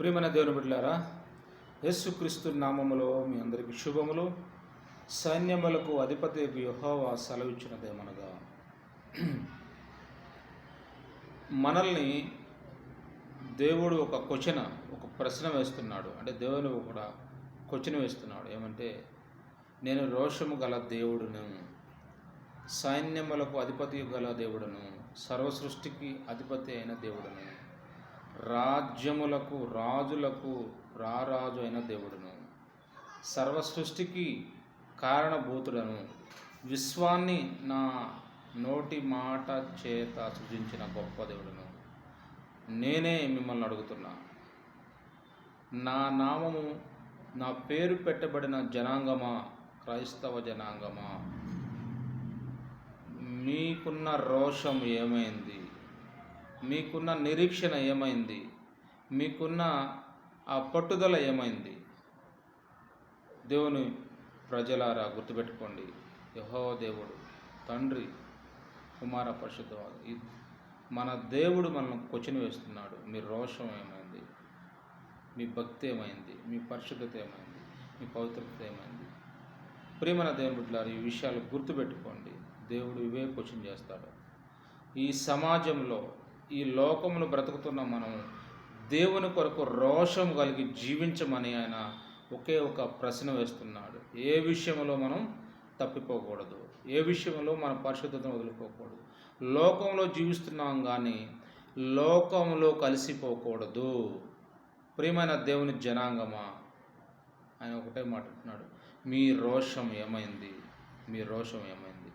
ప్రియమైన దేవుని బిడ్డారా యేసుక్రీస్తు నామములో మీ అందరికీ శుభములు. సైన్యములకు అధిపతి యెహోవా సెలవిచ్చినదేమనగా మనల్ని దేవుడు ఒక క్వశ్చన్ ఒక ప్రశ్న వేస్తున్నాడు. అంటే దేవుని ఒక క్వశ్చన్ వేస్తున్నాడు. ఏమంటే నేను రోషము గల దేవుడును సైన్యములకు అధిపతి గల దేవుడును సర్వసృష్టికి అధిపతి అయిన దేవుడును రాజ్యములకు రాజులకు రారాజు అయిన దేవుడును. సర్వ సృష్టికి కారణభూతుడను. విశ్వాన్ని నా నోటి మాట చేత సృజించిన గొప్ప దేవుడును. నేనే మిమ్మల్ని అడుగుతున్నా. నా నామము నా పేరు పెట్టబడిన జనాంగమా? క్రైస్తవ జనాంగమా? మీకున్న రోషం ఏమైంది? మీకున్న నిరీక్షణ ఏమైంది? మీకున్న ఆ పట్టుదల ఏమైంది? దేవుని ప్రజలారా గుర్తుపెట్టుకోండి. యహో దేవుడు తండ్రి కుమార పరిశుద్ధవాడు మన దేవుడు మనల్ని క్వశ్చన్ వేస్తున్నాడు. మీ రోషం ఏమైంది? మీ భక్తి ఏమైంది? మీ పరిశుద్ధత ఏమైంది? మీ పవిత్రత ఏమైంది? ప్రియమైన దేవుని బిడ్డలారు ఈ విషయాలు గుర్తుపెట్టుకోండి. దేవుడు ఇవే క్వశ్చన్ చేస్తాడు. ఈ సమాజంలో ఈ లోకమును బ్రతుకుతున్న మనం దేవుని కొరకు రోషం కలిగి జీవించమని ఆయన ఒకే ఒక ప్రశ్న వేస్తున్నాడు. ఏ విషయంలో మనం తప్పిపోకూడదు? ఏ విషయంలో మన పరిశుద్ధతను వదులుకోకూడదు? లోకంలో జీవిస్తున్నాం కానీ లోకంలో కలిసిపోకూడదు. ప్రియమైన దేవుని జనాంగమా? ఆయన ఒకటే మాట అంటున్నాడు మీ రోషం ఏమైంది? మీ రోషం ఏమైంది?